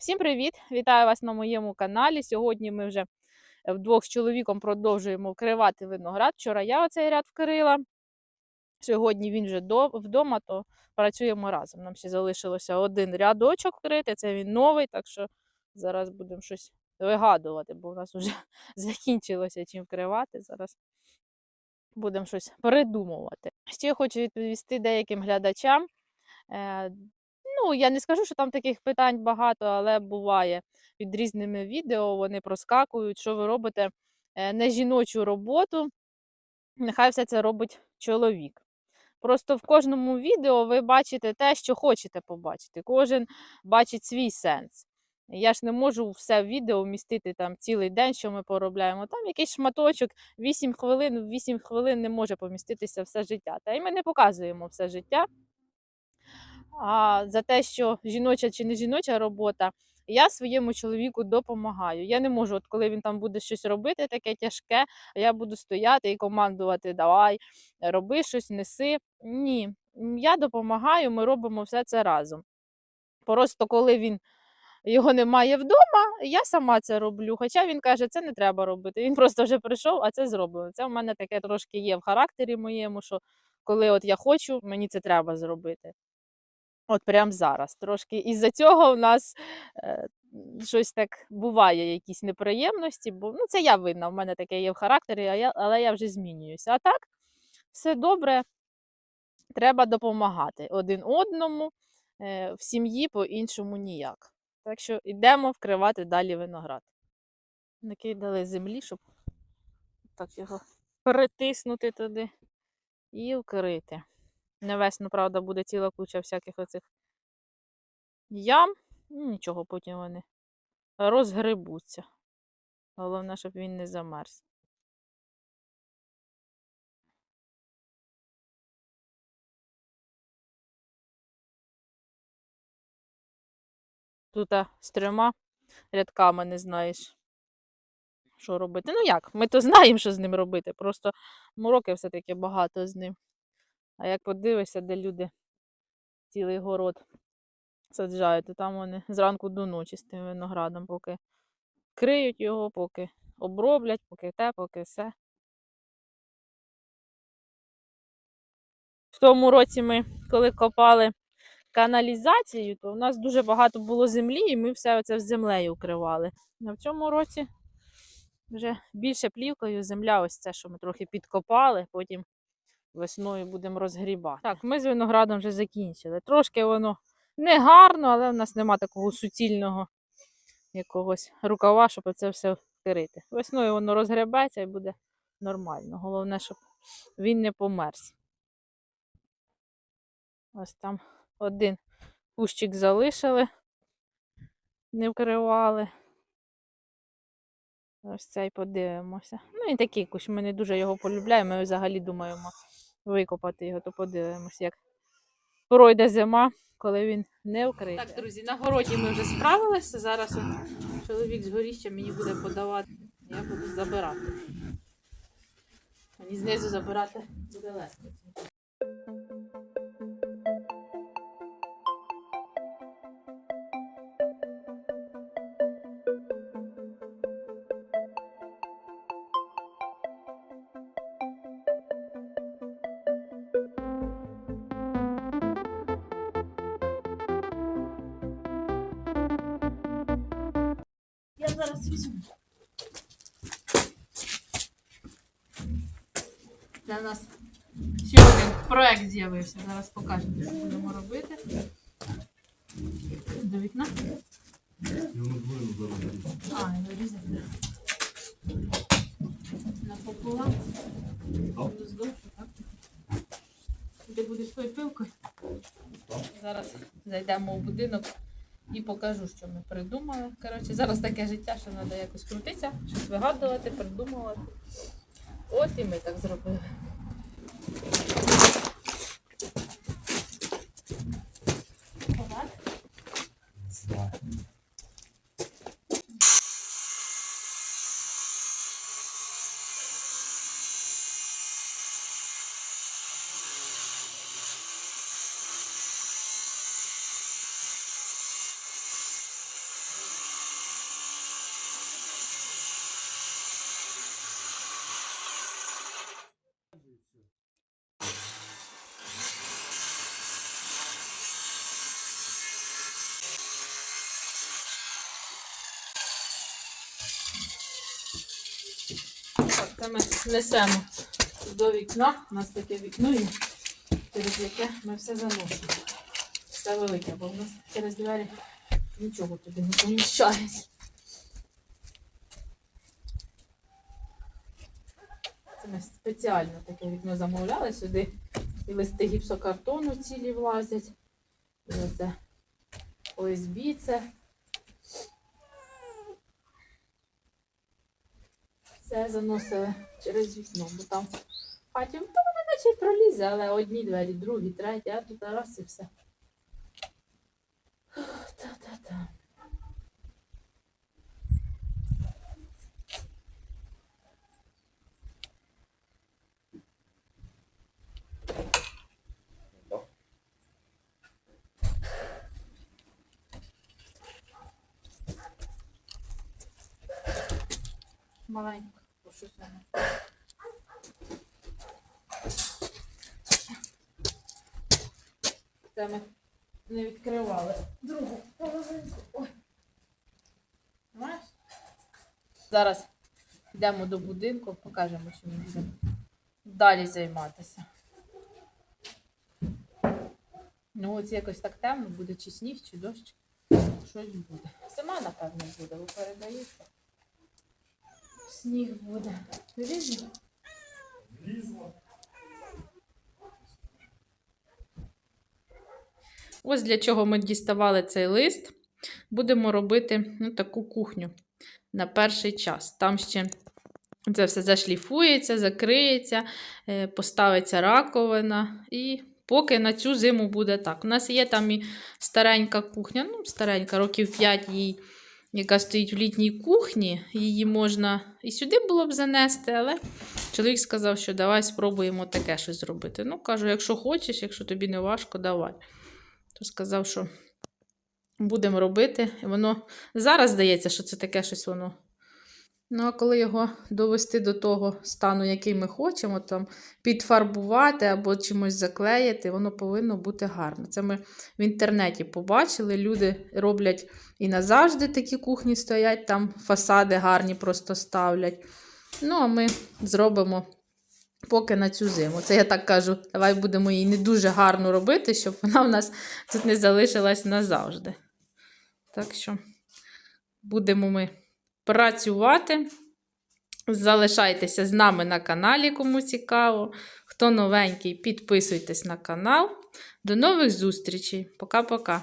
Всім привіт! Вітаю вас на моєму каналі. Сьогодні ми вже вдвох з чоловіком продовжуємо вкривати виноград. Вчора я оцей ряд вкрила. Сьогодні він вже вдома, то працюємо разом. Нам ще залишилося один рядочок вкрити, це він новий, так що зараз будемо щось вигадувати, бо в нас вже закінчилося чим вкривати. Зараз будемо щось придумувати. Ще хочу відповісти деяким глядачам. Ну, я не скажу, що там таких питань багато, але буває під різними відео вони проскакують, що ви робите не жіночу роботу, нехай все це робить чоловік. Просто в кожному відео ви бачите те, що хочете побачити. Кожен бачить свій сенс. Я ж не можу все відео вмістити там цілий день, що ми поробляємо. Там якийсь шматочок, 8 хвилин, в 8 хвилин не може поміститися все життя. Та й ми не показуємо все життя. А за те, що жіноча чи не жіноча робота, я своєму чоловіку допомагаю. Я не можу, от коли він там буде щось робити, таке тяжке, а я буду стояти і командувати: давай, роби щось, неси. Ні, я допомагаю, ми робимо все це разом. Просто коли він його немає вдома, я сама це роблю. Хоча він каже, це не треба робити. Він просто вже прийшов, а це зроблено. Це в мене таке трошки є в характері моєму, що коли от я хочу, мені це треба зробити. От прямо зараз. Трошки із-за цього в нас е, щось так буває, якісь неприємності, бо ну, це я винна, в мене таке є в характері, а я, але я вже змінююся. А так, все добре, треба допомагати один одному, е, в сім'ї по-іншому ніяк. Так що йдемо вкривати далі виноград. Накидали землі, щоб так його притиснути туди і вкрити. Навесну, правда, буде ціла куча всяких оцих ям. Нічого, потім вони розгребуться. Головне, щоб він не замерз. Тут з трьома рядками не знаєш, що робити. Ну як, ми то знаємо, що з ним робити. Просто мороки все-таки багато з ним. А як подивишся, де люди цілий город саджають, то там вони зранку до ночі з тим виноградом, поки криють його, поки оброблять, поки те, поки все. В тому році ми, коли копали каналізацію, то у нас дуже багато було землі, і ми все це землею укривали. А в цьому році вже більше плівкою земля, ось це, що ми трохи підкопали, потім весною будемо розгрібати. Так, ми з виноградом вже закінчили. Трошки воно не гарно, але в нас нема такого суцільного якогось рукава, щоб це все вкрити. Весною воно розгребеться і буде нормально. Головне, щоб він не померз. Ось там один кущик залишили, не вкривали. Ось цей подивимося. Ну, і такий кущ, ми не дуже його полюбляємо. Ми взагалі думаємо викопати його, то подивимося, як пройде зима, коли він не вкритий. Так, друзі, на городі ми вже справилися. Зараз от чоловік з горіща мені буде подавати. Я буду забирати. Мені знизу забирати буде легко. Я зараз візьму. Це у нас ще один проект з'явився. Зараз покажемо, що будемо робити. До вікна. А, не вирізати. Напополам. Вздовж, так. Ти будеш тою пилкою. Зараз зайдемо в будинок і покажу, що ми придумали. Коротше, зараз таке життя, що треба якось крутитися, щось вигадувати, придумувати. От і ми так зробили. Це ми несемо до вікна. У нас таке вікно є, через яке ми все заносимо. Все велике, бо в нас через двері нічого туди не поміщається. Це ми спеціально таке вікно замовляли сюди. І листи гіпсокартону цілі влазять. І оце ОСБ це. Це заносили через вікно, бо там в хаті, ну, наче й пролізе, але одні двері, другі, треті, а тут раз і все. Та-та-та. Маленько, щось воно. Це ми не відкривали. Другу половинку. Ой. Зараз йдемо до будинку, покажемо, що ми будемо далі займатися. Ну, ось якось так темно, буде чи сніг, чи дощ. Щось буде. Зима, напевно, буде, ви передаєте. Сніг буде. Різно? Ось для чого ми діставали цей лист. Будемо робити ну, таку кухню на перший час. Там ще це все зашліфується, закриється, е, поставиться раковина. І поки на цю зиму буде так. У нас є там і старенька кухня, ну, старенька, років 5 їй, яка стоїть в літній кухні. Її можна і сюди було б занести, але чоловік сказав, що давай спробуємо таке щось зробити. Ну, кажу, якщо хочеш, якщо тобі не важко, давай. То сказав, що будемо робити. І воно зараз здається, що це таке щось воно. Ну, а коли його довести до того стану, який ми хочемо, там підфарбувати або чимось заклеїти, воно повинно бути гарно. Це ми в інтернеті побачили. Люди роблять і назавжди такі кухні стоять, там фасади гарні просто ставлять. Ну, а ми зробимо поки на цю зиму. Це я так кажу, давай будемо її не дуже гарно робити, щоб вона в нас тут не залишилась назавжди. Так що будемо ми працювати. Залишайтеся з нами на каналі, кому цікаво. Хто новенький, підписуйтесь на канал. До нових зустрічей. Пока-пока.